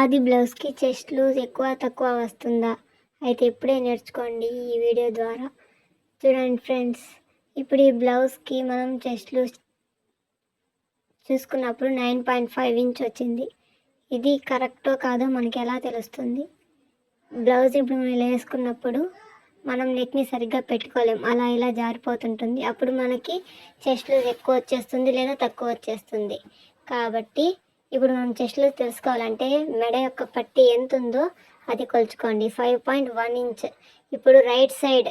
ఆది బ్లౌజ్కి chest loose ఎక్కువ తక్కువ వస్తుందా? అయితే ఇప్పుడే నేర్చుకోండి ఈ వీడియో ద్వారా. చూడండి ఫ్రెండ్స్ ఇప్పుడు ఈ బ్లౌజ్కి మనం చెస్ట్ లూజ్ చూసుకున్నప్పుడు నైన్ పాయింట్ ఫైవ్ ఇంచ్ వచ్చింది. ఇది కరెక్టో కాదో మనకి ఎలా తెలుస్తుంది? బ్లౌజ్ ఇప్పుడు మనం వేసుకున్నప్పుడు మనం నెక్ని సరిగ్గా పెట్టుకోలేం. అలా ఇలా జారిపోతుంటుంది. అప్పుడు మనకి చెస్ట్ లూజ్ ఎక్కువ వచ్చేస్తుంది లేదా తక్కువ వచ్చేస్తుంది. కాబట్టి ఇప్పుడు మనం చెస్ట్లో తెలుసుకోవాలంటే మెడ యొక్క పట్టి ఎంత ఉందో అది కొలుచుకోండి. ఫైవ్ పాయింట్ వన్ ఇంచ్ ఇప్పుడు రైట్ సైడ్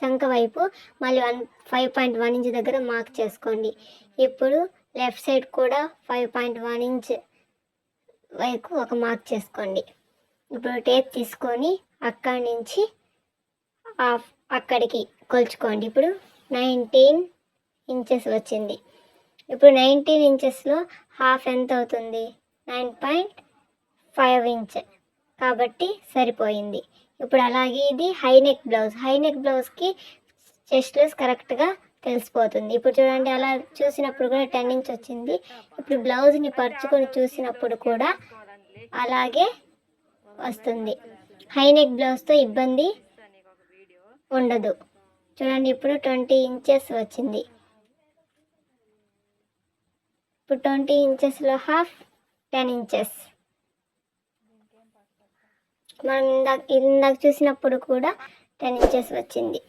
చంక వైపు మళ్ళీ one five point one inch దగ్గర మార్క్ చేసుకోండి. ఇప్పుడు లెఫ్ట్ సైడ్ కూడా ఫైవ్ పాయింట్ వన్ ఇంచ్ వైపు ఒక మార్క్ చేసుకోండి. ఇప్పుడు టేప్ తీసుకొని అక్కడి నుంచి అక్కడికి కొలుచుకోండి. ఇప్పుడు నైన్టీన్ ఇంచెస్ వచ్చింది. ఇప్పుడు నైన్టీన్ ఇంచెస్లో హాఫ్ ఎంత అవుతుంది? Nine point five inch. కాబట్టి సరిపోయింది. ఇప్పుడు అలాగే ఇది high neck blouse. High neck బ్లౌజ్కి చెస్ట్లెస్ కరెక్ట్గా తెలిసిపోతుంది. ఇప్పుడు చూడండి అలా చూసినప్పుడు కూడా టెన్ ఇంచ్ వచ్చింది. ఇప్పుడు బ్లౌజ్ని పరుచుకొని చూసినప్పుడు కూడా అలాగే వస్తుంది. హై నెక్ బ్లౌజ్తో ఇబ్బంది ఉండదు. చూడండి ఇప్పుడు ట్వంటీ ఇంచెస్ వచ్చింది. ఇప్పుడు ట్వంటీ ఇంచెస్లో హాఫ్ టెన్ ఇంచెస్. మనం ఇందాక ఇందాక చూసినప్పుడు కూడా టెన్ ఇంచెస్ వచ్చింది.